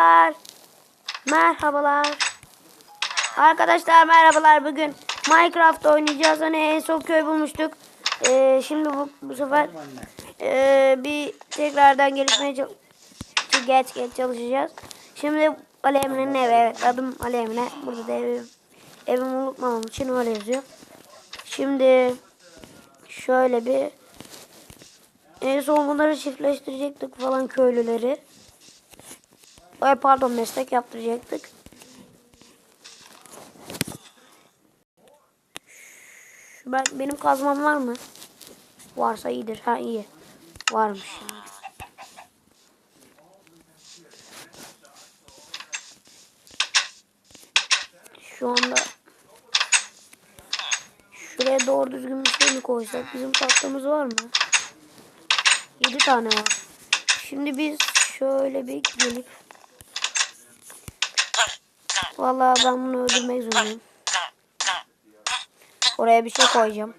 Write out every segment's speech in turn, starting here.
Merhabalar. Merhabalar. Arkadaşlar merhabalar. Bugün Minecraft oynayacağız. Hani en son köy bulmuştuk. Ee, şimdi bu, bu sefer ee, bir tekrardan gelişmeye geç geç çalışacağız. Şimdi Ali Emre'nin evi. Evet adım Ali Emre. Burada da evim, evimi unutmamam için öyle yazıyor. Şimdi şöyle bir en son bunları çiftleştirecektik falan köylüleri. Ay pardon meslek yaptıracaktık. Şu ben benim kazmam var mı? Varsa iyidir. Ha iyi. Varmış. Şu anda şuraya doğru düzgün bir şey mi koysak? Bizim tahtamız var mı? 7 tane var. Şimdi biz şöyle bir gelip Vallahi ben bunu öldürmek zorundayım. Oraya bir şey koyacağım.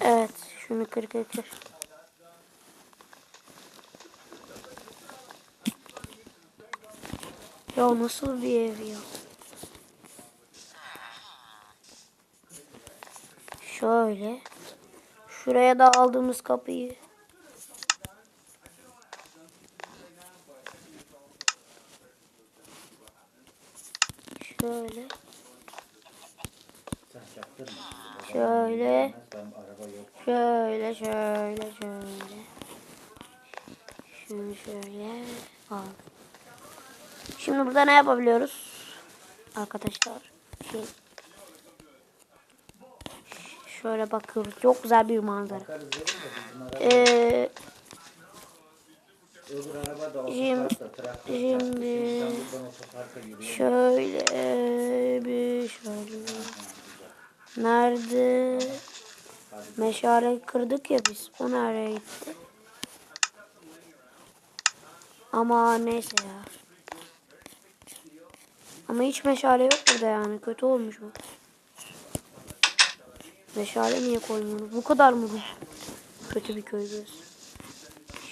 Evet, şunu kır kır. Ya nasıl bir ev ya? Şöyle. Şuraya da aldığımız kapıyı. Şöyle. Sen çaktırma. Şöyle. Ben araba yok. Şöyle şöyle. Şunu şöyle al. Şimdi burada ne yapabiliyoruz? Arkadaşlar. Şey. Şöyle bakıyoruz. Çok güzel bir manzara. Ee, Şimdi- şimdi- şöyle bir şöyle. Nerede? Meşale kırdık ya biz. O nereye gitti? Ama neyse ya. Ama hiç meşale yok burada yani. Kötü olmuş bu. Meşale niye koymuyoruz? Bu kadar mı bu? Kötü bir köy burası.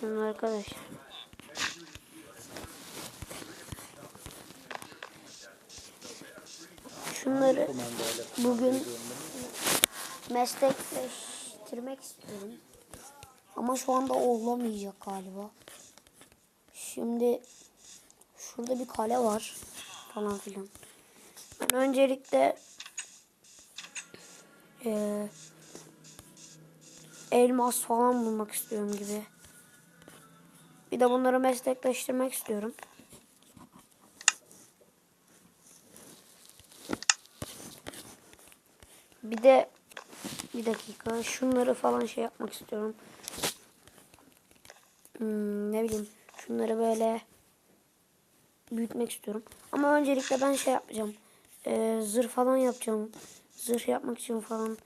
Şimdi arkadaşlar. Şunları bugün meslekleştirmek istiyorum. Ama şu anda olamayacak galiba. Şimdi şurada bir kale var falan filan. Ben öncelikle eee, elmas falan bulmak istiyorum gibi. Bir de bunları meslekleştirmek istiyorum. Bir de bir dakika şunları falan şey yapmak istiyorum. Hmm, ne bileyim şunları böyle büyütmek istiyorum. Ama öncelikle ben şey yapacağım. Ee, zırh falan yapacağım. Zırh yapmak için falan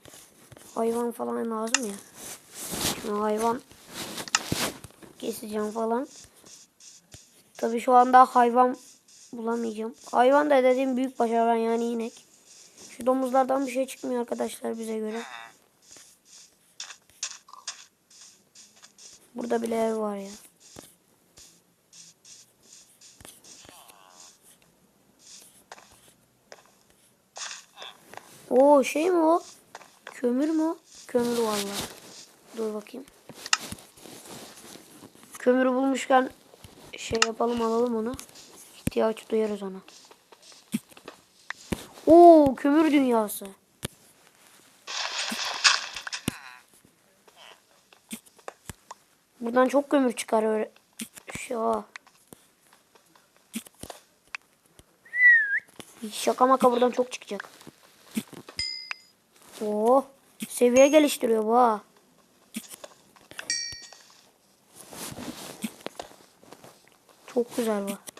hayvan falan lazım ya. Şimdi hayvan keseceğim falan. Tabii şu anda hayvan bulamayacağım. Hayvan da dediğim büyük hayvan yani inek. Şu domuzlardan bir şey çıkmıyor arkadaşlar bize göre. Burada bile ev var ya. Oo şey mi o? Kömür mü? Kömür vallahi. Dur bakayım. Kömürü bulmuşken şey yapalım alalım onu. İhtiyaç duyarız ona. Oo kömür dünyası. Buradan çok kömür çıkar öyle. Şu. Şaka maka buradan çok çıkacak. Oo, seviye geliştiriyor bu ha. Çok güzel bu.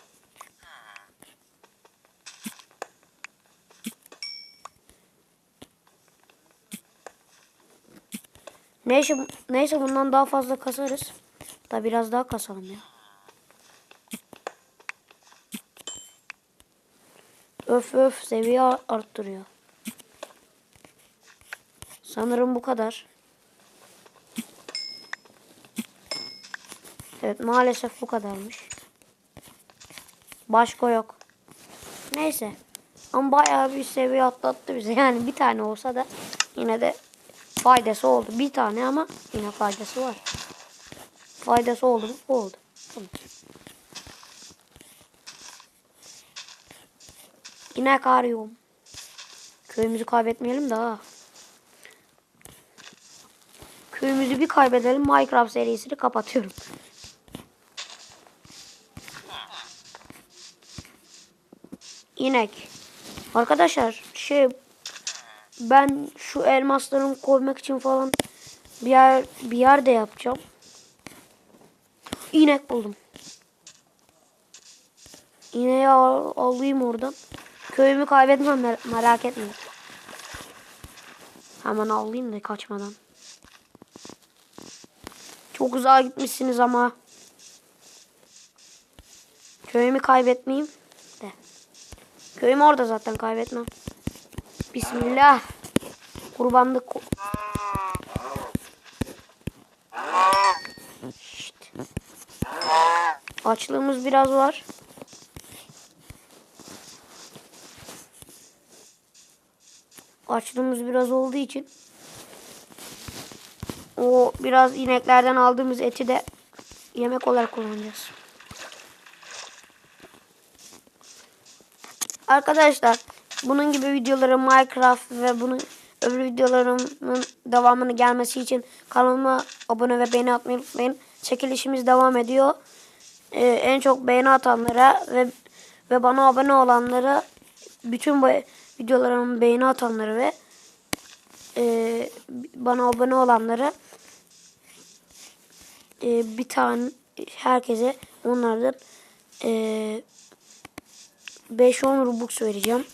Neyse, neyse bundan daha fazla kasarız. Da biraz daha kasalım ya. Öf öf seviye arttırıyor. Sanırım bu kadar. Evet maalesef bu kadarmış. Başka yok. Neyse. Ama bayağı bir seviye atlattı bize. Yani bir tane olsa da yine de faydası oldu. Bir tane ama yine faydası var. Faydası oldu mu? Oldu. Yine arıyorum. Köyümüzü kaybetmeyelim daha. Köyümüzü bir kaybedelim. Minecraft serisini kapatıyorum. İnek. Arkadaşlar şey ben şu elmaslarını koymak için falan bir yer bir yerde yapacağım. İnek buldum. İneği al- alayım oradan. Köyümü kaybetmem mer- merak etmeyin. Hemen alayım da kaçmadan. Çok uzağa gitmişsiniz ama. Köyümü kaybetmeyeyim de. Köyüm orada zaten kaybetmem. Bismillah. Kurbanlık. Şşt. Açlığımız biraz var. Açlığımız biraz olduğu için o biraz ineklerden aldığımız eti de yemek olarak kullanacağız. Arkadaşlar bunun gibi videoları Minecraft ve bunun öbür videolarımın devamını gelmesi için kanalıma abone ve beğeni atmayı unutmayın. Çekilişimiz devam ediyor. Ee, en çok beğeni atanlara ve ve bana abone olanlara bütün videolarımın beğeni atanları ve e, bana abone olanlara e, bir tane herkese onlardan e, 5-10 Robux vereceğim.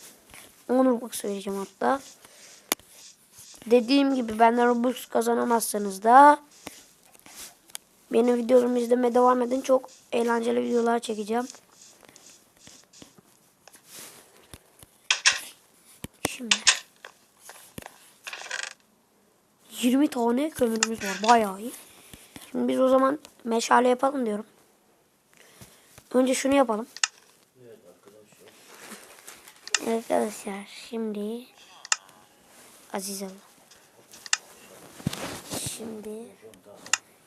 10 Robux vereceğim hatta. Dediğim gibi benden Robux kazanamazsanız da benim videolarımı izlemeye devam edin. Çok eğlenceli videolar çekeceğim. Şimdi 20 tane kömürümüz var. Bayağı iyi. Şimdi biz o zaman meşale yapalım diyorum. Önce şunu yapalım. Arkadaşlar şimdi Aziz Allah. Şimdi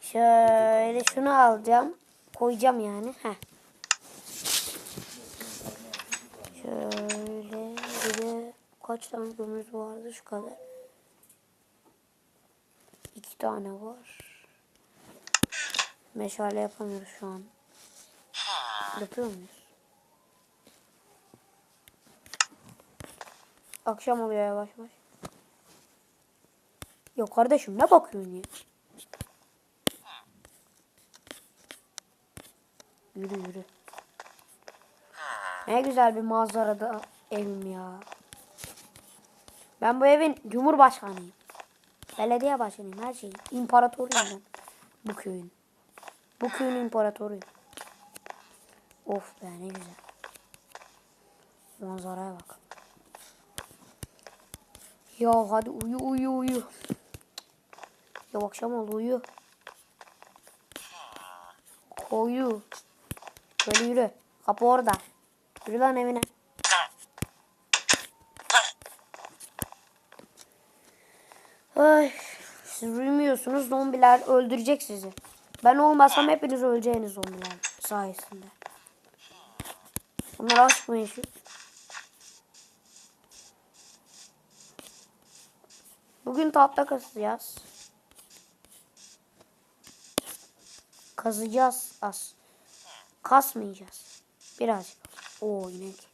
şöyle şunu alacağım. Koyacağım yani. Heh. Şöyle bir de kaç tane gömüz vardı şu kadar. İki tane var. Meşale yapamıyoruz şu an. Yapıyor muyuz? Akşam oluyor yavaş yavaş. Ya kardeşim ne bakıyorsun ya? Yürü yürü. Ne güzel bir manzarada evim ya. Ben bu evin cumhurbaşkanıyım. Belediye başkanıyım her şeyim. İmparatoruyum ben. Bu köyün. Bu köyün imparatoruyum. Of be ne güzel. Manzaraya bak. Ya hadi uyu uyu uyu. Ya akşam oldu uyu. Koyu. Böyle yürü. Kapı orada. Yürü lan evine. Ay, siz uyumuyorsunuz. Zombiler öldürecek sizi. Ben olmasam hepiniz öleceğiniz zombiler sayesinde. Bunları açmayın şu. Bugün tahta kazacağız. Kazacağız az. Kasmayacağız. Birazcık. Oo inek.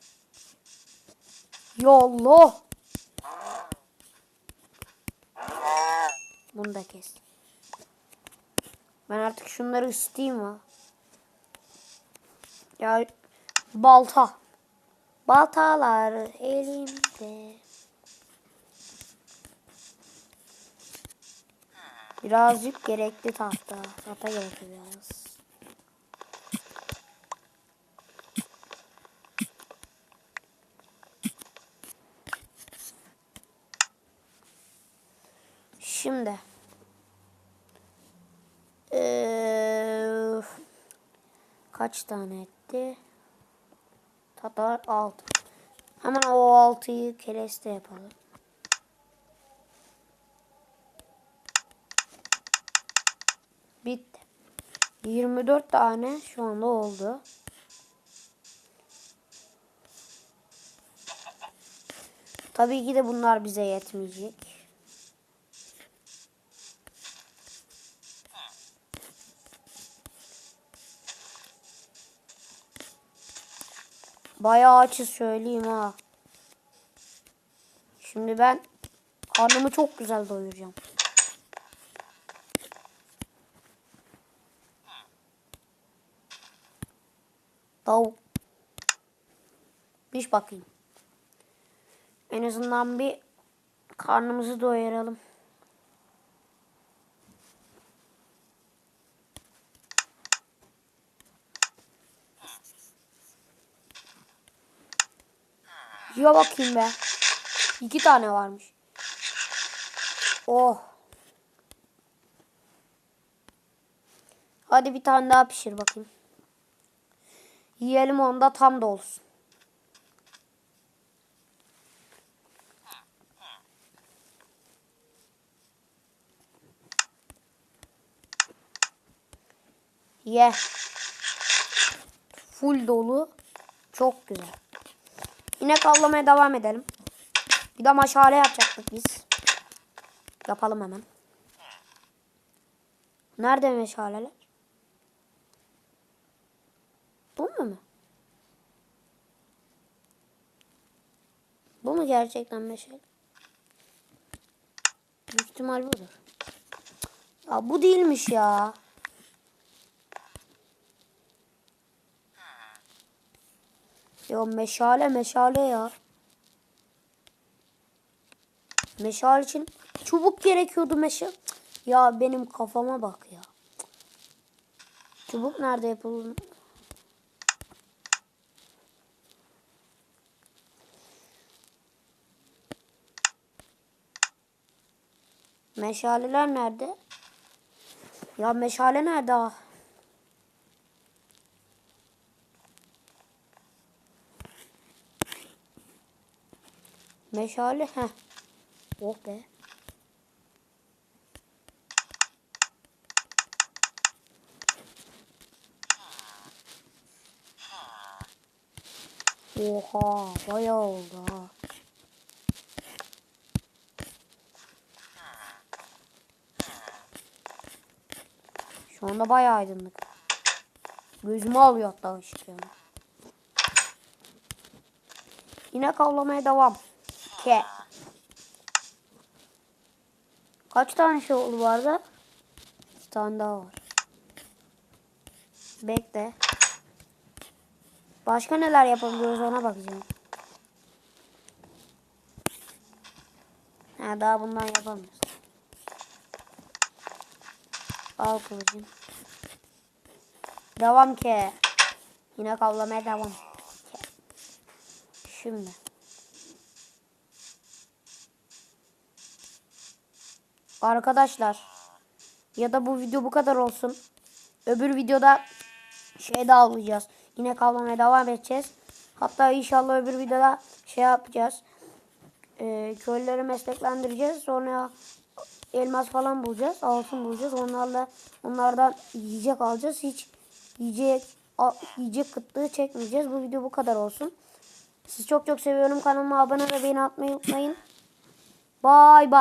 Ya Allah. Bunu da kes. Ben artık şunları ısıtayım ha. Ya balta. Baltalar elimde. Birazcık gerekli tahta. Tahta gerekli biraz. Şimdi. Eee Kaç tane etti? Tatar 6. Hemen o 6'yı kereste yapalım. Bitti. 24 tane şu anda oldu. Tabii ki de bunlar bize yetmeyecek. Bayağı açız söyleyeyim ha. Şimdi ben karnımı çok güzel doyuracağım. Tavuk. Piş bakayım. En azından bir karnımızı doyuralım. Yiyor bakayım be. İki tane varmış. Oh. Hadi bir tane daha pişir bakayım. Yiyelim onda tam da olsun. Ye. Full dolu. Çok güzel. İnek avlamaya devam edelim. Bir de maşale yapacaktık biz. Yapalım hemen. Nerede meşaleler? Bu mu mu? Bu mu gerçekten meşale? Büyük ihtimal budur. Ya bu değilmiş ya. Yo meşale meşale ya. Meşale için çubuk gerekiyordu meşale. Cık, Ya benim kafama bak ya. Çubuk nerede yapılır? Meşaleler nerede? Ya meşale nerede? ah? Meşale heh. Oh be. Oha bayağı oldu ha. Şu anda bayağı aydınlık. Gözümü alıyor hatta ışık yani. İnek avlamaya devam. Ke. Kaç tane şey oldu bu arada? Bir tane daha var. Bekle. Başka neler yapabiliyoruz ona bakacağım. Ha daha bundan yapamıyoruz. Al kılıcım. Devam ke. Yine kavlamaya devam. Şimdi. Arkadaşlar. Ya da bu video bu kadar olsun. Öbür videoda şey de alacağız. Yine kavlamaya devam edeceğiz. Hatta inşallah öbür videoda şey yapacağız. Ee, köylüleri mesleklendireceğiz. Sonra elmas falan bulacağız. Altın bulacağız. Onlarla onlardan yiyecek alacağız. Hiç yiyecek yiyecek kıtlığı çekmeyeceğiz. Bu video bu kadar olsun. Sizi çok çok seviyorum. Kanalıma abone ve beğeni atmayı unutmayın. Bye bye.